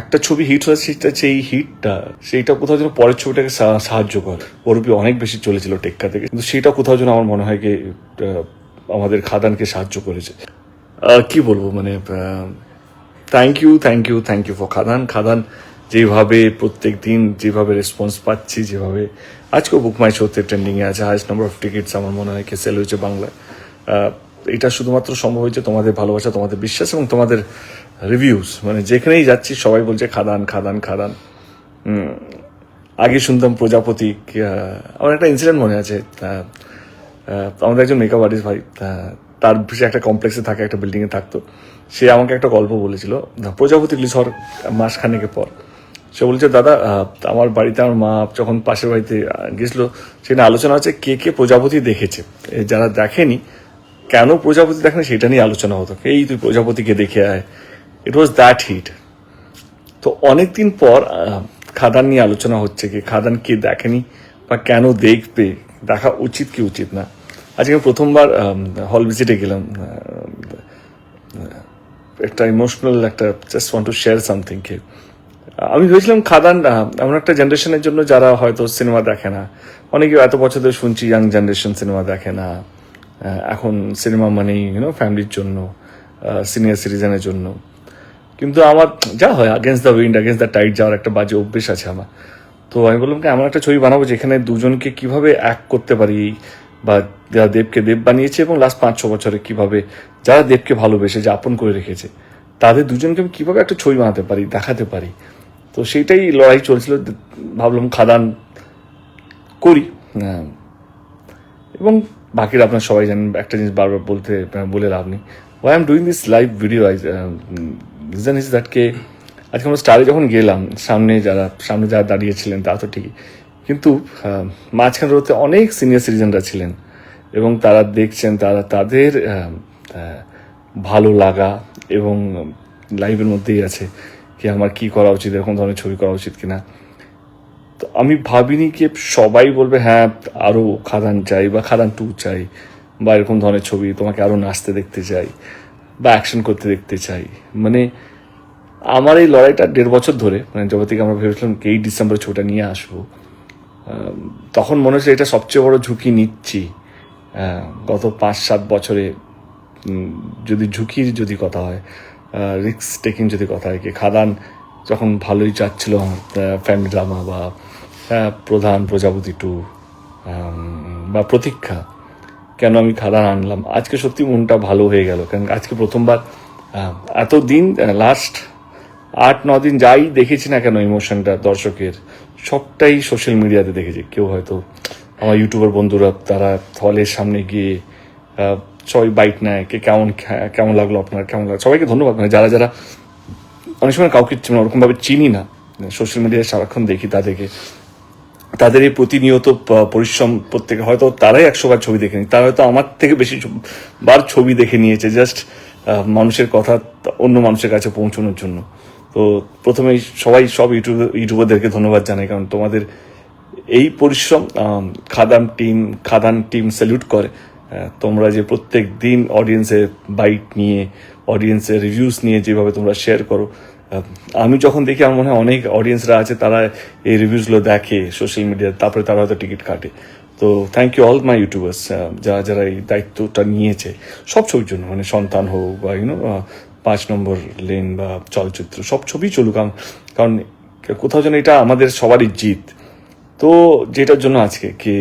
একটা ছবি হিট হয়েছে, সেটা সেই হিটটা সেইটা কোথাও যেন পরের ছবিটাকে সাহায্য করে। ওরূপে অনেক বেশি চলেছিল টেক্কা থেকে। কিন্তু সেটা কোথাও যেন আমার মনে হয় কি আমাদের খাদানকে সাহায্য করেছে। কি বলব মানে thank you thank you thank you for Khadaan. Khadaan যেভাবে প্রত্যেক দিন যেভাবে রেসপন্স পাচ্ছি, যেভাবে আজকেও বুক মাই শোতে ট্রেন্ডিংয়ে আছে হাইস্ট নাম্বার অফ টিকিটস আমার মনে হয় সেল হয়েছে বাংলায়। এটা শুধুমাত্র সম্ভব হয়েছে তোমাদের ভালোবাসা, তোমাদের বিশ্বাস এবং তোমাদের রিভিউস মানে যেখানেই যাচ্ছি সবাই বলছে, খাদান খাদান খাদান। আগে শুনতাম প্রজাপতি আমার একটা ইনসিডেন্ট মনে আছে আমাদের একজন মেকআপ আর্টিস্ট ভাই তার সে একটা কমপ্লেক্সে থাকে, একটা বিল্ডিংয়ে থাকতো। সে আমাকে একটা গল্প বলেছিল প্রজাপতি হওয়ার মাসখানেকের পর। সে বলছে, দাদা আমার বাড়িতে আমার মা যখন পাশের বাড়িতে গেছিল, সেখানে আলোচনা হচ্ছে কে কে প্রজাপতি দেখেছে। যারা দেখেনি, কেন প্রজাপতি দেখেনি, সেটা নিয়ে আলোচনা হতো। এই তুই প্রজাপতিকে দেখে আয় ইট ওয়াজ দ্যাট হিট তো অনেকদিন পর খাদান নিয়ে আলোচনা হচ্ছে কি, খাদান কে দেখেনি বা কেন দেখবে, দেখা উচিত কি উচিত না। আজকে প্রথমবার হল ভিজিটে গেলাম একটা ইমোশনাল একটা just want to share something কে আমি ভেবেছিলাম খাদান এমন একটা জেনারেশনের জন্য যারা হয়তো সিনেমা দেখে না। অনেকে এত বছর ধরে শুনছি ইয়াং জেনারেশন সিনেমা দেখে না। এখন সিনেমা মানেই ইউনো ফ্যামিলির জন্য সিনিয়র সিটিজেনের জন্য। কিন্তু আমার, যা হয় against the wind against the tide যাওয়ার একটা বাজে অভ্যেস আছে আমার। তো আমি বললাম কি, এমন একটা ছবি বানাবো যেখানে দুজনকে কীভাবে এক করতে পারি, বা যারা দেবকে দেব বানিয়েছে এবং লাস্ট পাঁচ, ছ বছরে কীভাবে যারা দেবকে ভালোবেসে, যে আপন করে রেখেছে, তাদের দুজনকে আমি কীভাবে একটা ছবি বানাতে পারি, দেখাতে পারি। তো সেইটাই লড়াই চলছিল, ভাবলাম খাদান করি হ্যাঁ। এবং বাকিরা আপনার সবাই জানেন, একটা জিনিস বারবার বলতে, বলে লাভ নেই। Why am doing this live video I reason is দ্যাটকে আজকে আমরা স্টারে যখন গেলাম, সামনে যারা সামনে যারা দাঁড়িয়েছিলেন তা তো ঠিকই। কিন্তু মাঝখানে রোতে অনেক সিনিয়র সিটিজেনরা ছিলেন এবং তারা দেখছেন তারা তাদের ভালো লাগা এবং লাইভের মধ্যেই আছে কি আমার কি করা উচিত, এরকম ধরনের ছবি করা উচিত কিনা। তো আমি ভাবিনি কি সবাই বলবে হ্যাঁ আরও খাদান চাই বা খাদান টু চাই বা এরকম ধরনের ছবি তোমাকে আরও নাচতে দেখতে চাই। বা অ্যাকশন করতে দেখতে চাই। মানে আমার এই লড়াইটা দেড় বছর ধরে মানে যবে থেকে আমরা ভেবেছিলাম এই ডিসেম্বর ছবিটা নিয়ে আসব তখন মনে হচ্ছে এটা সবচেয়ে বড় ঝুঁকি নিচ্ছি। গত পাঁচ, সাত বছরে যদি ঝুঁকির যদি কথা হয় রিক্স টেকিং যদি কথা হয়, কি খাদান যখন ভালোই যাচ্ছিল ফ্যামিলি ড্রামা বা প্রধান প্রজাপতি টু বা প্রতীক্ষা কেন আমি খাদান আনলাম? আজকে সত্যি মনটা ভালো হয়ে গেল। কারণ আজকে প্রথমবার এতদিন লাস্ট আট, ন দিন যাই দেখেছি না কেন ইমোশনটা দর্শকের, সবটাই সোশ্যাল মিডিয়াতে দেখেছি। কেউ হয়তো আমার ইউটিউবার বন্ধুরা, তারা হলের সামনে গিয়ে সবাই বাইক নেয়, কে কেমন কেমন লাগল আপনার, কেমন লাগল? সবাইকে ধন্যবাদ। মানে যারা যারা অনেক সময় কাউকে মানে ওরকমভাবে চিনি না সোশ্যাল মিডিয়ায় সারাক্ষণ দেখি তাদেরকে। তাদের এই প্রতিনিয়ত পরিশ্রম প্রত্যেকে, হয়তো তারাই একশো বার ছবি দেখেনি, তারা হয়তো আমার থেকে বেশি বার ছবি দেখে নিয়েছে জাস্ট মানুষের কথা অন্য মানুষের কাছে পৌঁছানোর জন্য। তো প্রথমেই সবাই সব ইউটিউব, ইউটিউবারদেরকে ধন্যবাদ জানাই, কারণ তোমাদের এই পরিশ্রম Khadaan team Khadaan team salute করে। তোমরা যে প্রত্যেক দিন অডিয়েন্সের বাইট নিয়ে অডিয়েন্সের রিভিউস নিয়ে যেভাবে তোমরা শেয়ার করো আমি যখন দেখি, আমার মনে হয় অনেক অডিয়েন্সরা আছে, তারা এই রিভিউসগুলো দেখে সোশ্যাল মিডিয়ায় তারপরে তারা হয়তো টিকিট কাটে। তো thank you all my YouTubers যারা যারা এই দায়িত্বটা নিয়েছে, সব ছবির জন্য মানে সন্তান হোক বা ইউনো পাঁচ নম্বর লেন বা চলচ্চিত্র, সব ছবি চলুক, কারণ কোথাও যেন এটা আমাদের সবারই জিত। তো যেটার জন্য আজকে কে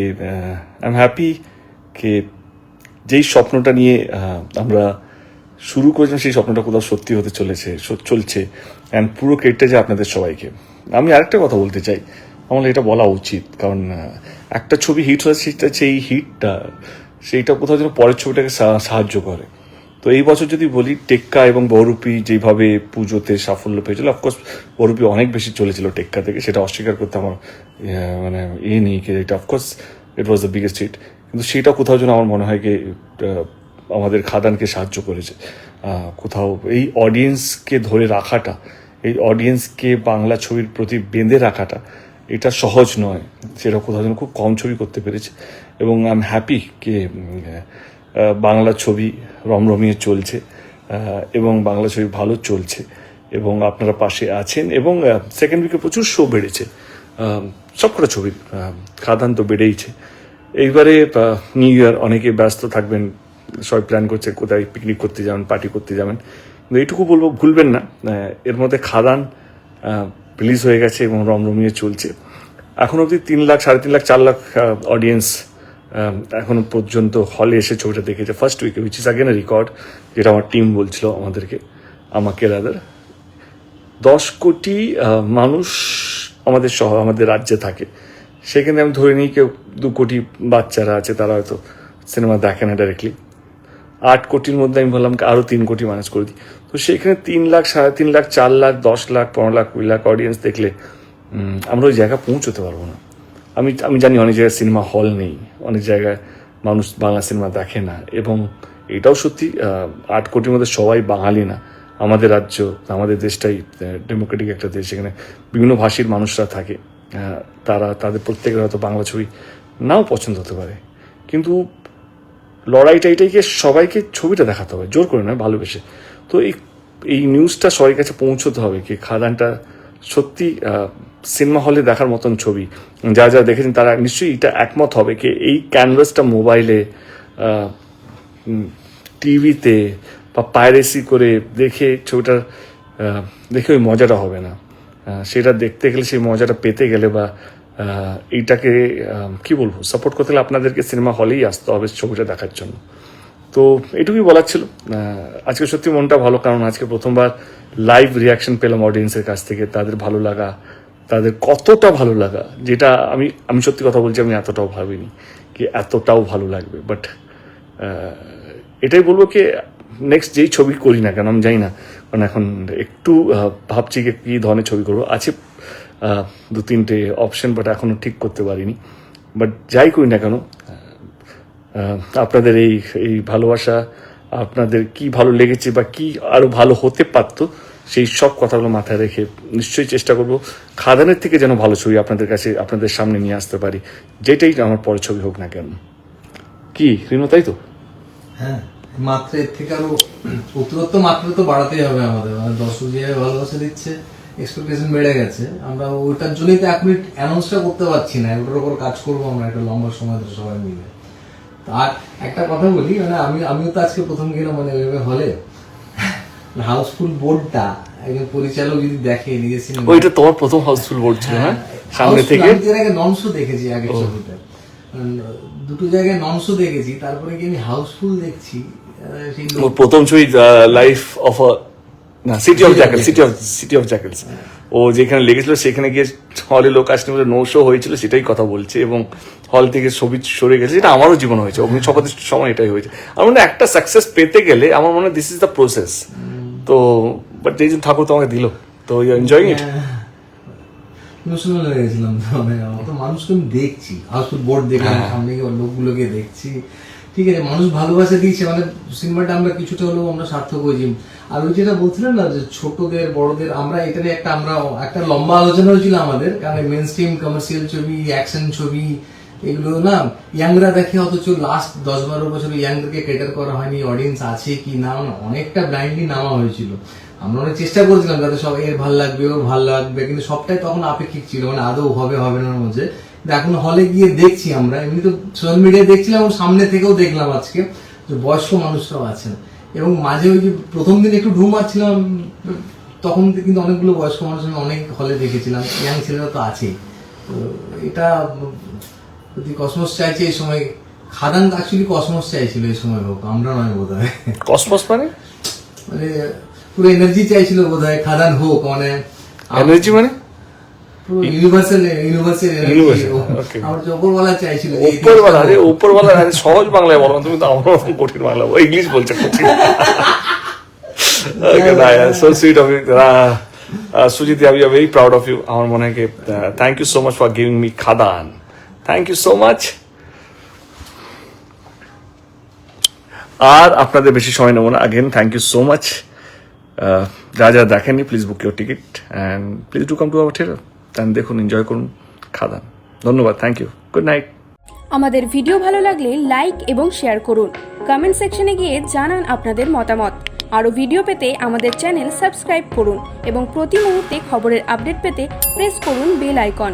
আই এম হ্যাপি কে যেই স্বপ্নটা নিয়ে আমরা শুরু করেছিলাম, সেই স্বপ্নটা কোথাও সত্যি হতে চলেছে চলছে। অ্যান্ড পুরো ক্রেডিটটা যে আপনাদের সবাইকে। আমি আরেকটা কথা বলতে চাই। আমার এটা বলা উচিত। কারণ একটা ছবি হিট হয়েছে, সেটা সেই হিটটা সেইটা কোথাও যেন পরের ছবিটাকে সাহায্য করে। তো এই বছর যদি বলি, টেক্কা এবং বহুরূপী যেভাবে পুজোতে সাফল্য পেয়েছিল অফকোর্স বহুরূপী অনেক বেশি চলেছিল টেক্কা থেকে, সেটা অস্বীকার করতে আমার মানে এ নেই কি এটা। Of course it was the biggest hit কিন্তু সেটা কোথাও যেন আমার মনে হয় কি আমাদের খাদানকে সাহায্য করেছে। কোথাও এই অডিয়েন্সকে ধরে রাখাটা এই অডিয়েন্সকে বাংলা ছবির প্রতি বেঁধে রাখাটা, এটা সহজ নয়। সেটা কোথাও যেন খুব কম ছবি করতে পেরেছে। এবং আই এম হ্যাপি কে বাংলা ছবি রমরমিয়ে চলছে এবং বাংলা ছবি ভালো চলছে, এবং আপনারা পাশে আছেন, এবং সেকেন্ড উইকে প্রচুর শো বেড়েছে। সবকটা ছবির খাদান তো বেড়েইছে। এইবারে নিউ ইয়ার অনেকে ব্যস্ত থাকবেন, সবাই প্ল্যান করছে কোথায় পিকনিক করতে যাবেন পার্টি করতে যাবেন। এইটুকু বলব, ভুলবেন না। এর মধ্যে খাদান রিলিজ হয়ে গেছে এবং রমরমিয়ে চলছে। এখন অবধি তিন লাখ, সাড়ে তিন লাখ, চার লাখ অডিয়েন্স এখনও পর্যন্ত হলে এসে ছবিটা দেখেছে ফার্স্ট উইকে উইচ ইজ আগেন রেকর্ড যেটা আমার টিম বলছিল আমাদেরকে, আমাকে রাদার দশ কোটি মানুষ আমাদের শহর, আমাদের রাজ্যে থাকে। সেখানে আমি ধরে নিই কেউ দু কোটি বাচ্চারা আছে, তারা হয়তো সিনেমা দেখে না ডাইরেক্টলি আট কোটির মধ্যে আমি বললাম আরও তিন কোটি মানুষ করে দিই। তো সেখানে তিন লাখ, সাড়ে তিন লাখ, চার লাখ, দশ লাখ, পনেরো লাখ, কুড়ি লাখ অডিয়েন্স দেখলে আমরা ওই জায়গা পৌঁছতে পারব না। আমি আমি জানি অনেক জায়গায় সিনেমা হল নেই, অনেক জায়গায় মানুষ বাংলা সিনেমা দেখে না এবং এটাও সত্যি আট কোটির মধ্যে সবাই বাঙালি না। আমাদের রাজ্য, আমাদের দেশটাই ডেমোক্রেটিক একটা দেশ, সেখানে বিভিন্ন ভাষীর মানুষরা থাকে। তারা, তাদের প্রত্যেকের হয়তো বাংলা ছবি নাও পছন্দ হতে পারে। কিন্তু লড়াইটা এটাই সবাইকে ছবিটা দেখাতে হবে, জোর করে নয়, ভালোবেসে। তো এই এই নিউজটা সবার কাছে পৌঁছতে হবে কি খাদানটা সত্যি সিনেমা হলে দেখার মতন ছবি। যা যা দেখেছেন তারা নিশ্চয়ই এটা একমত হবে কি এই ক্যানভাসটা মোবাইলে টিভিতে বা পাইরেসি করে দেখে ছবিটার দেখে ওই মজাটা হবে না। সেটা দেখতে গেলে সেই মজাটা পেতে গেলে বা এইটাকে কি বলব সাপোর্ট করতে গেলে আপনাদেরকে সিনেমা হলেই আসতে হবে ছবিটা দেখার জন্য। তো এটুকুই বলার ছিল। আজকে সত্যি মনটা ভালো, কারণ আজকে প্রথমবার লাইভ রিয়াকশন পেলাম অডিয়েন্সের কাছ থেকে, তাদের ভালো লাগা, তাদের কতটা ভালো লাগা, যেটা আমি আমি সত্যি কথা বলছি, আমি এতটাও ভাবিনি কি এতটাও ভালো লাগবে। বাট এটাই বলব কি নেক্সট যেই ছবি করি না কেন, আমি জানি না, কারণ এখন একটু ভাবছি কি ধরনের ছবি করব। আছে দু তিনটে অপশন বাট এখনও ঠিক করতে পারিনি। বাট যাই করি না কেন আপনাদের এই এই ভালোবাসা, আপনাদের কি ভালো লেগেছে বা কি আরও ভালো হতে পারতো, সেই সব কথাগুলো মাথায় রেখে নিশ্চয়ই চেষ্টা করব, খাদানের থেকে যেন ভালো ছবি আপনাদের কাছে, আপনাদের সামনে নিয়ে আসতে পারি, যেটাই আমার পরের ছবি হোক না কেন। কি, রিনো, তাই তো? হ্যাঁ মাত্রা এর থেকে আরও অতিরিক্ত মাত্রা তো বাড়াতেই হবে আমাদের মানে দর্শক যেভাবে ভালোবাসা দিচ্ছে এক্সপেকটেশন বেড়ে গেছে। আমরা ওইটার জন্যই তো এক মিনিট অ্যানাউন্সটা করতে পারছি না। ওটার উপর কাজ করব আমরা একটা লম্বা সময় ধরে সবাই মিলে। আর একটা কথা বলি মানে আমি আমিও তো আজকে প্রথম গেলাম মানে ওইভাবে হলে। হাউসফুল বোর্ডটা একজন পরিচালক যদি দেখে নিজের সিনেমা ওইটা তোমার প্রথম হাউসফুল বোর্ড ছিল হ্যাঁ সামনে থেকে? আমি এর আগে ননশো দেখেছি আগে ছবিটা। দুটো জায়গায় ননশো দেখেছি তারপরে কি আমি হাউসফুল দেখছি প্রথম ছবি লাইফ অফ না city of jackal city of city of jackals ও যেখানে লেগেছিল সেখানে গিয়ে হলে লোক আসলে বলে নো শো হয়েছিল সেটাই কথা বলছে এবং হল থেকে ছবি সরে গেছে এটা আমারও জীবন হয়েছে অগ্নি শপথের সময় এটাই হয়েছে। আমার মনে একটা সাকসেস পেতে গেলে আমার মনে হয় দিস ইজ দ্য প্রসেস তো বাট যেই জন্য ঠাকুর তোমাকে দিল তো ইউ এনজয়িং ইট ইমোশনাল হয়ে। গেছিলাম। তো মানে মানুষকে আমি দেখছি। হাউসফুল বোর্ড দেখলাম হ্যাঁ। সামনে লোকগুলোকে দেখছি। ঠিক আছে, মানুষ ভালোবাসা দিয়েছে মানে সিনেমাটা আমরা কিছুটা হলেও আমরা সার্থক হয়েছি। আর ওই যেটা বলছিলাম না, যে ছোটদের, বড়দের, আমরা এটা নিয়ে একটা আমরা একটা লম্বা আলোচনা হয়েছিল আমাদের, কারণ মেন স্ট্রিম কমার্শিয়াল ছবি অ্যাকশন ছবি, এগুলো না ইয়াংরা দেখে অথচ লাস্ট দশ বারো বছর ইয়াংদেরকে কেটার করা হয়নি অডিয়েন্স আছে কি না অনেকটা ব্লাইন্ডলি নামা হয়েছিল। আমরা অনেক চেষ্টা করেছিলাম যাতে সব, এর ভালো লাগবে, ওর ভালো লাগবে, কিন্তু সবটাই তখন আপেক্ষিক ছিল মানে আদৌ হবে হবে না মধ্যে এখন হলে গিয়ে দেখছি আমরা। এমনি তো সোশ্যাল মিডিয়ায় দেখছিলাম এবং সামনে থেকেও দেখলাম আজকে যে বয়স্ক মানুষরাও আছেন। এবং মাঝে ওই যে প্রথম দিন একটু ঢু মারছিলাম তখন কিন্তু অনেকগুলো বয়স্ক মানুষ আমি অনেক হলে দেখেছিলাম। ইয়াং ছেলেরা তো আছেই। তো এটা যদি কসমস চাইছে এই সময় খাদান অ্যাকচুয়ালি কসমস চাইছিল এই সময় হোক আমরা নয় বোধ হয় কসমস মানে? মানে পুরো এনার্জি চাইছিল বোধ হয় খাদান হোক মানে এনার্জি মানে? উপরওয়ালা আরে উপরওয়ালা আরে সহজ বাংলায় বলো তুমি তো আমার কঠিন বাংলা বলো ইংলিশ বলছে। কঠিন of you. Uh, uh, Sujit, yeah, very proud of you. আমার মনে হয় thank you so much for giving me Khadaan. Thank you so much আর আপনাদের বেশি সময় নেব না again thank you so much যা যা দেখেননি please book your ticket and please do come to our theatre then দেখুন এনজয় করুন খাদান ধন্যবাদ থ্যাংক ইউ গুড নাইট আমাদের ভিডিও ভালো লাগলে লাইক এবং শেয়ার করুন। কমেন্ট সেকশনে গিয়ে জানান আপনাদের মতামত। আরও ভিডিও পেতে আমাদের চ্যানেল সাবস্ক্রাইব করুন এবং প্রতি মুহূর্তে খবরের আপডেট পেতে প্রেস করুন বেল আইকন